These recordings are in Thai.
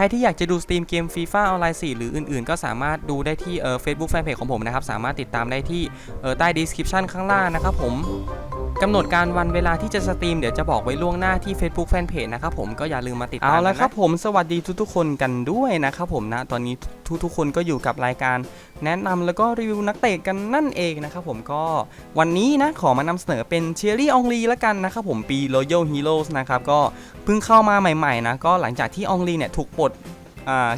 รที่อยากจะดูสตรีมเกมฟีฟ่าออนไลน์4หรืออื่น ๆ ก็สามารถดูได้ที่เฟซบุ๊กแฟนเพจของผมนะครับ สามารถติดตามได้ที่ใต้ดีสคริปชันข้างล่างนะครับผม กำหนดการวันเวลาที่จะสตรีมเดี๋ยวจะบอกไว้ล่วงหน้าที่ Facebook Fanpage นะครับผมก็อย่าลืมมาติดตามเอาละครับผมสวัสดีทุกๆคนกันด้วยนะครับผมนะตอนนี้ทุกๆคนก็อยู่กับรายการแนะนำแล้วก็รีวิวนักเตะกันนั่นเองนะครับผมก็วันนี้นะขอมานำเสนอเป็นเชียรี่องลีละกันนะครับผมปี Royal Heroes นะครับก็เพิ่งเข้ามาใหม่ๆนะก็หลังจากที่องลีเนี่ยถูกปลด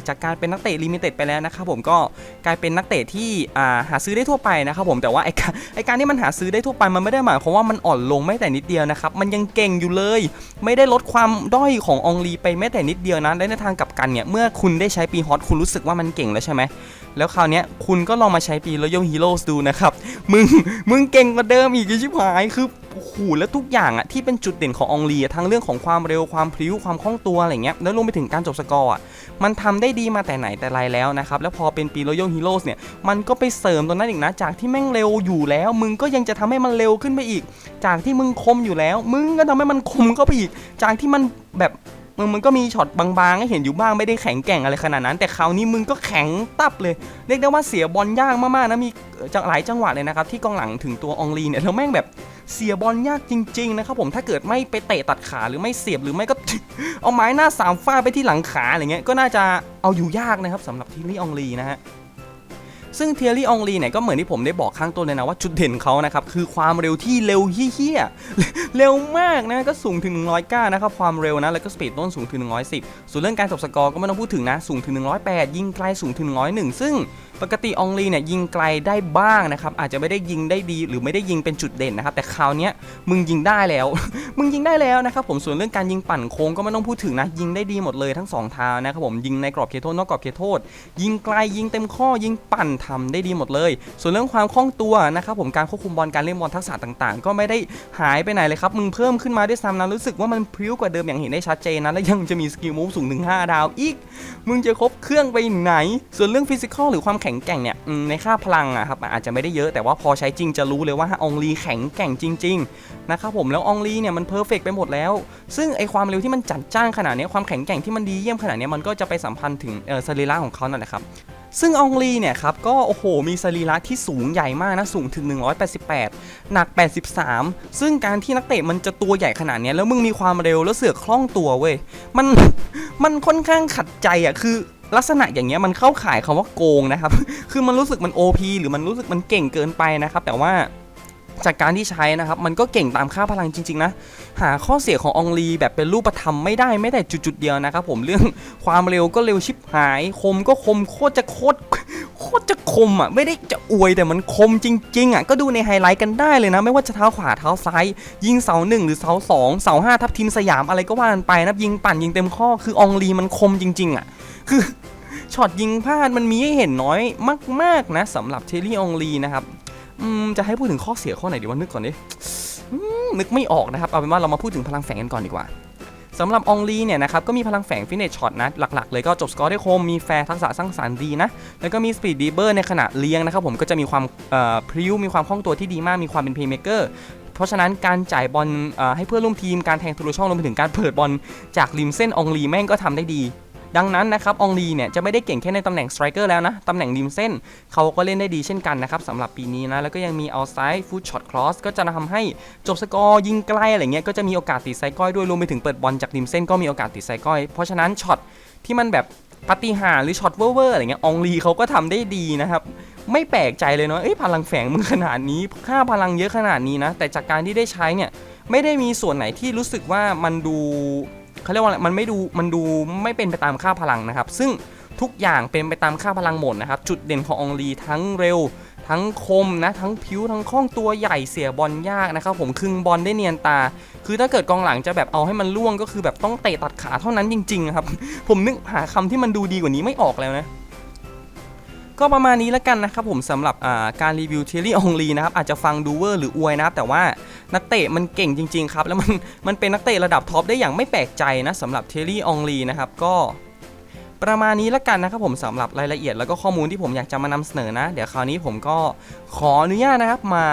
จากการเป็นนักเตะลิมิเต็ดไปแล้วนะครับผมก็กลายเป็นนักเตะที่หาซื้อได้ทั่วไปนะครับผมแต่ว่าไอการไอการที่มันหาซื้อได้ทั่วไปมันไม่ได้หมายความว่ามันอ่อนลงแม้แต่นิดเดียวนะครับมันยังเก่งอยู่เลย ไม่ได้ลดความด้อยขององลีไปแม้แต่นิดเดียวนะและในทางกลับกันเนี่ยเมื่อคุณได้ใช้ปีฮอตคุณรู้สึกว่ามันเก่งแล้วใช่ไหมแล้วคราวนี้คุณก็ลองมาใช้ปี Royal Heroes ดูนะครับมึงมึงเก่งกว่าเดิมอีกชิบหายคือ โอ้โหแล้วทุกอย่างอะที่เป็นจุดเด่นขององลีอะทั้งเรื่องของความเร็วความพลิ้วความคล่องตัวอะไรเงี้ยแล้วรวมไปถึงการจบสกอร์อะมันทำได้ดีมาแต่ไหนแต่ไรแล้วนะครับ แล้วพอเป็นปีโรโยฮีโร่เนี่ย มันก็ไปเสริมตรงนั้นอีกนะ จากที่แม่งเร็วอยู่แล้ว มึงก็ยังจะทำให้มันเร็วขึ้นไปอีก จากที่มึงคมอยู่แล้ว มึงก็ทำให้มันคมเข้าไปอีก จากที่มันแบบ มึงมันก็มีช็อตบางๆให้เห็นอยู่บ้างไม่ได้แข็งแกร่งอะไรขนาดนั้น แต่คราวนี้มึงก็แข็งตับเลย เรียกได้ว่าเสียบอลยากมากๆนะมีจากหลายจังหวะเลยนะครับที่กองหลังถึงตัวองลีเนี่ยแล้วแม่งแบบเสียบอลยากจริงๆนะครับผมถ้าเกิดไม่ไปเตะตัดขาหรือไม่เสียบหรือไม่ก็เอาไม้หน้าสามฟาดไปที่หลังขาอะไรเงี้ยก็น่าจะเอาอยู่ยากนะครับสำหรับทีรี่องลีนะฮะ ซึ่งเทียรี่องลีเนี่ยก็เหมือนที่ผมได้บอกข้างต้นเลยนะว่าจุดเด่นเขานะครับคือความเร็วที่เร็วเฮี้ยเร็วมากนะก็สูงถึง 109 นะครับความเร็วนะแล้วก็สปีดต้นสูงถึง 110 ส่วนเรื่องการจบสกอร์ก็ไม่ต้องพูดถึงนะสูงถึง 108 ยิงไกลสูงถึง 101 ซึ่งปกติองลีเนี่ยยิงไกลได้บ้างนะครับอาจจะไม่ได้ยิงได้ดีหรือไม่ได้ยิงเป็นจุดเด่นนะครับแต่คราวนี้มึงยิงได้แล้ว มึงยิงได้แล้วนะครับผมส่วนเรื่องการยิงปั่นโค้งก็ไม่ต้องพูดถึงนะยิงได้ดีหมดเลยทั้งสองทางนะครับผมยิงในกรอบเขตโทษนอกกรอบเขตโทษ ยิงไกลยิงเต็มข้อยิงปั่นทำได้ดีหมดเลย ส่วนเรื่องความคล่องตัวนะครับผมการควบคุมบอลการเล่นบอลทักษะต่างๆ ก็ไม่ได้หายไปไหนเลยครับมึงเพิ่มขึ้นมาด้วยซ้ำนะรู้สึกว่ามันพริ้วกว่าเดิมอย่างเห็นได้ชัดเจนนะและยังจะมีสกิลมูฟสูงถึง5ดาวอีก มึงจะครบเครื่องไปไหน ส่วนเรื่องฟิสิกอลหรือความแข็งแกร่งเนี่ยในค่าพลังอะครับอาจจะไม่ได้เยอะแต่ว่าพอใช้จริงจะรู้เลยว่าองลีแข็งแกร่งจริงๆนะครับผมแล้วองลีเนี่ยมันเพอร์เฟกไปหมดแล้ว ซึ่งไอความเร็วที่มันจัดจ้านขนาดนี้ความแข็งแกร่งที่มันดีเยี่ยมขนาดนี้มันก็จะไปสัมพันธ์ถึงเออสรีระของเขานั่นแหละครับซึ่งองลีเนี่ยครับก็โอ้โหมีสรีระที่สูงใหญ่มากนะสูงถึง 188 หนัก 83 ซึ่งการที่นักเตะมันจะตัวใหญ่ขนาดนี้แล้วมึงมีความเร็วแล้วเสือกคล่องตัวเว้ยมันมันค่อนข้างขัดใจอะคือ ลักษณะอย่างเงี้ยมันเข้าข่ายคำว่าโกงนะครับ คือมันรู้สึกมัน OP หรือมันรู้สึกมันเก่งเกินไปนะครับ แต่ว่า จากการที่ใช้นะครับ มันก็เก่งตามค่าพลังจริง ๆ นะ หาข้อเสียขององลีแบบเป็นรูปธรรมไม่ได้ไม่แต่จุดๆเดียวนะครับผมเรื่องความเร็วก็เร็วชิบหาย คมก็คมโคตรจะโคตรโคตรจะคมอะไม่ได้จะอวยแต่มันคมจริง ๆอะก็ดูในไฮไลท์กันได้เลยนะ ไม่ว่าจะเท้าขวาเท้าซ้าย ยิงเสาหนึ่งหรือเสาสองเสาห้าทับทีมสยามอะไรก็ว่ากันไปนะยิงปั่นยิงเต็มข้อคือองลีมันคมจริง ๆ อะ คือช็อตยิงพลาดมันมีให้เห็นน้อยมาก ๆนะสำหรับเทลลี่องลีนะครับ จะให้พูดถึงข้อเสียข้อไหนดีวะนึกก่อนดินึกไม่ออกนะครับ เอาเป็นว่าเรามาพูดถึงพลังแฝงกันก่อนดีกว่าสำหรับองลีเนี่ยนะครับก็มีพลังแฝงฟินเนชช็อตนะ หลักๆ เลยก็จบสกอร์ได้คม มีแฟร์ทักษะสร้างสรรค์ดีนะ แล้วก็มีสปีดดีเบอร์ในขณะเลี้ยงนะครับผมก็จะมีความพริ้วมีความคล่องตัวที่ดีมากมีความเป็นเพย์เมเกอร์เพราะฉะนั้นการจ่ายบอลให้เพื่อนร่วมทีมการแทงทะลุช่องรวมไปถึงการเปิดบอลจากริมเส้นองลีแม่งก็ทำได้ดี ดังนั้นนะครับองลีเนี่ยจะไม่ได้เก่งแค่ในตำแหน่งสไตรเกอร์แล้วนะตำแหน่งริมเส้นเขาก็เล่นได้ดีเช่นกันนะครับสำหรับปีนี้นะแล้วก็ยังมีเอาไซด์ฟูดช็อตครอสก็จะทำให้จบสกอร์ยิงไกลอะไรเงี้ยก็จะมีโอกาสติดไซก้อยด้วยรวมไปถึงเปิดบอลจากริมเส้นก็มีโอกาสติดไซก้อย เพราะฉะนั้นช็อตที่มันแบบปาฏิหารหรือช็อตเวอร์ๆอะไรเงี้ยองลีเขาก็ทำได้ดีนะครับไม่แปลกใจเลยเนาะเอ้ยพลังแฝงมึงขนาดนี้ค่าพลังเยอะขนาดนี้นะแต่จากการที่ได้ใช้เนี่ยไม่ได้มีส่วนไหนที่รู้สึกว่ามันดู เขาเรียกว่าอะไรมันไม่ดูมันดูไม่เป็นไปตามค่าพลังนะครับ ซึ่งทุกอย่างเป็นไปตามค่าพลังหมดนะครับ จุดเด่นขององลีทั้งเร็ว ทั้งคมนะ ทั้งผิวทั้งคล่องตัวใหญ่เสียบอลยากนะครับผมคึงบอลได้เนียนตา คือถ้าเกิดกองหลังจะแบบเอาให้มันล่วงก็คือแบบต้องเตะตัดขาเท่านั้นจริงๆครับผมนึกหาคำที่มันดูดีกว่านี้ไม่ออกแล้วนะ ก็ประมาณนี้แล้วกันนะครับผมสำหรับการรีวิวเทลลี่องลีนะครับอาจจะฟังดูเวอร์หรืออวยนะครับแต่ว่านักเตะมันเก่งจริง ๆ ครับ แล้วมันมันเป็นนักเตะระดับท็อปได้อย่างไม่แปลกใจนะสำหรับเทลลี่องลีนะครับก็ประมาณนี้แล้วกันนะครับผมสำหรับรายละเอียดแล้วก็ข้อมูลที่ผมอยากจะมานำเสนอนะ เดี๋ยวคราวนี้ผมก็ขออนุญาตนะครับมา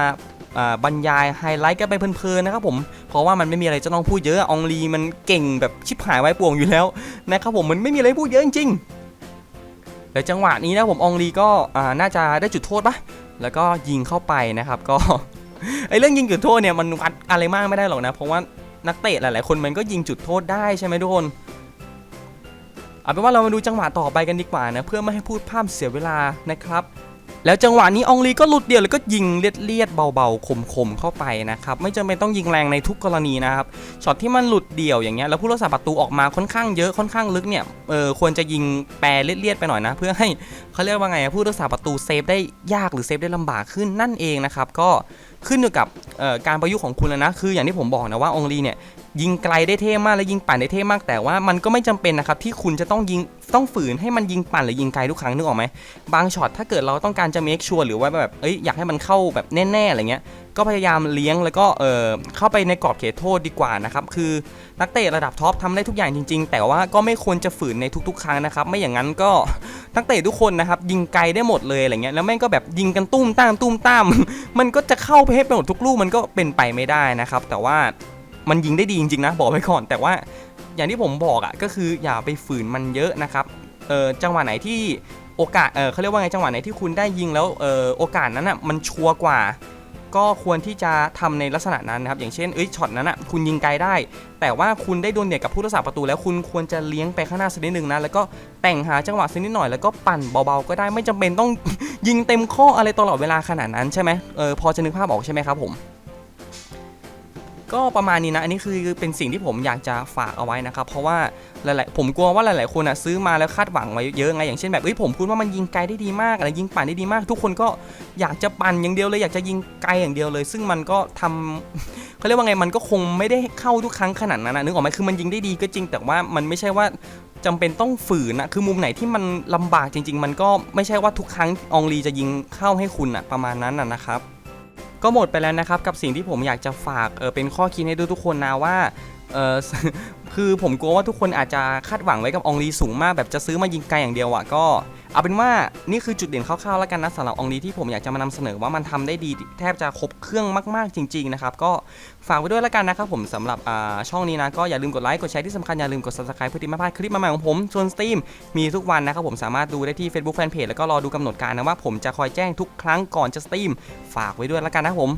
อ่าบรรยายไฮไลท์กันไปเพลินๆนะครับผม เพราะว่ามันไม่มีอะไรจะต้องพูดเยอะ อองลีมันเก่งแบบชิบหายไว้ป่วงอยู่แล้วนะครับผมมันไม่มีอะไรพูดเยอะจริงๆ แล้วจังหวะนี้นะผมองลีก็น่าจะได้จุดโทษปะแล้วก็ยิงเข้าไปนะครับ ก็ไอเรื่องยิงจุดโทษเนี่ยมันวัดอะไรมากไม่ได้หรอกนะ เพราะว่านักเตะหลาย ๆ คนมันก็ยิงจุดโทษได้ใช่ไหมทุกคนเอาเป็นว่าเรามาดูจังหวะต่อไปกันดีกว่านะเพื่อไม่ให้พูดภาพเสียเวลานะครับ แล้วจังหวะนี้องลีก็หลุดเดี่ยวแล้วก็ยิงเลียดๆเบาๆคมๆเข้าไปนะครับไม่จำเป็นต้องยิงแรงในทุกกรณีนะครับช็อตที่มันหลุดเดี่ยวอย่างเงี้ยแล้วผู้รักษาประตูออกมาค่อนข้างเยอะค่อนข้างลึกเนี่ยเออควรจะยิงแปรเลียดๆไปหน่อยนะ เพื่อให้เขาเรียกว่าไงผู้รักษาประตูเซฟได้ยากหรือเซฟได้ลำบากขึ้นนั่นเองนะครับก็ขึ้นอยู่กับการประยุกต์ของคุณแล้วนะคืออย่างที่ผมบอกนะว่าองลีเนี่ยยิงไกลได้เท่มากและยิงปั่นได้เท่มากแต่ว่ามันก็ไม่จำเป็นนะครับที่คุณจะต้องยิง ต้องฝืนให้มันยิงปั่นหรือยิงไกลทุกครั้งนึกออกไหมบางช็อตถ้าเกิดเราต้องการจะ make sure หรือว่าแบบเอ้ยอยากให้มันเข้าแบบแน่ๆอะไรเงี้ยก็พยายามเลี้ยงแล้วก็เออเข้าไปในกรอบเขตโทษดีกว่านะครับคือนักเตะระดับท็อปทำได้ทุกอย่างจริง ๆ แต่ว่าก็ไม่ควรจะฝืนในทุกๆ ครั้งนะครับไม่อย่างนั้นก็นักเตะทุกคนนะครับยิงไกลได้หมดเลยอะไรเงี้ยแล้วแม่งก็แบบยิงกันตุ้มตามตุ้มตามมันก็จะเข้าไปให้ไปหมดทุกลูกมันก็เป็นไปไม่ได้นะครับแต่ว่ามันยิงได้ดีจริงๆนะบอกไว้ก่อนแต่ว่า อย่างที่ผมบอกอะ่ะก็คืออย่าไปฝืนมันเยอะนะครับเออจังหวะไหนที่โอกาสเออเขาเรียกว่าไงจังหวะไหนที่คุณได้ยิงแล้วเออโอกาสนั้นอะมันชัวร์กว่า ก็ควรที่จะทำในลักษณะนั้นนะครับอย่างเช่นเอ้ยช็อตนั้นอะคุณยิงไกลได้ แต่ว่าคุณได้โดนเดี่ยวกับผู้รักษาประตู แล้วคุณควรจะเลี้ยงไปข้างหน้าสักนิดหนึ่งนะแล้วก็แต่งหาจังหวะสักนิดหน่อยแล้วก็ปั่นเบาๆก็ได้ไม่จำเป็นต้องยิงเต็มข้ออะไรตลอดเวลาขนาดนั้นใช่ไหมเออพอจะนึกภาพออกใช่ไหมครับผม ก็ประมาณนี้นะ อันนี้คือเป็นสิ่งที่ผมอยากจะฝากเอาไว้นะครับ เพราะว่าหลายๆ ผมกลัวว่าหลายๆ คนอะซื้อมาแล้วคาดหวังไว้เยอะไง อย่างเช่นแบบเอ้ยผมพูดว่ามันยิงไกลได้ดีมากอะไรยิงปั่นได้ดีมาก ทุกคนก็อยากจะปั่นอย่างเดียวเลยอยากจะยิงไกลอย่างเดียวเลย ซึ่งมันก็ทำเขาเรียกว่าไงมันก็คงไม่ได้เข้าทุกครั้งขนาดนั้นนะนึกออกไหมคือมันยิงได้ดีก็จริง แต่ว่ามันไม่ใช่ว่าจำเป็นต้องฝืนนะคือมุมไหนที่มันลำบากจริง ๆ มันก็ไม่ใช่ว่าทุกครั้งองลีจะยิงเข้าให้คุณอะประมาณนั้นนะครับ ก็หมดไปแล้วนะครับกับสิ่งที่ผมอยากจะฝากเออเป็นข้อคิดให้ทุกๆคนนะว่าเออคือผมกลัวว่าทุกคนอาจจะคาดหวังไว้กับอองลีสูงมากแบบจะซื้อมายิงไกลอย่างเดียวอะก็ เอาเป็นว่านี่คือจุดเด่นคร่าวๆแล้วกันนะสำหรับองลีที่ผมอยากจะมานำเสนอว่ามันทำได้ดีแทบจะครบเครื่องมากๆจริงๆนะครับก็ฝากไว้ด้วยแล้วกันนะครับผมสำหรับช่องนี้นะก็อย่าลืมกดไลค์กดแชร์ที่สำคัญอย่าลืมกด subscribe เพื่อที่ไม่พลาดคลิปใหม่ๆของผมส่วนสตรีมมีทุกวันนะครับผมสามารถดูได้ที่ Facebook Fanpage แล้วก็รอดูกำหนดการนะว่าผมจะคอยแจ้งทุกครั้งก่อนจะสตรีมฝากไว้ด้วยแล้วกันนะผม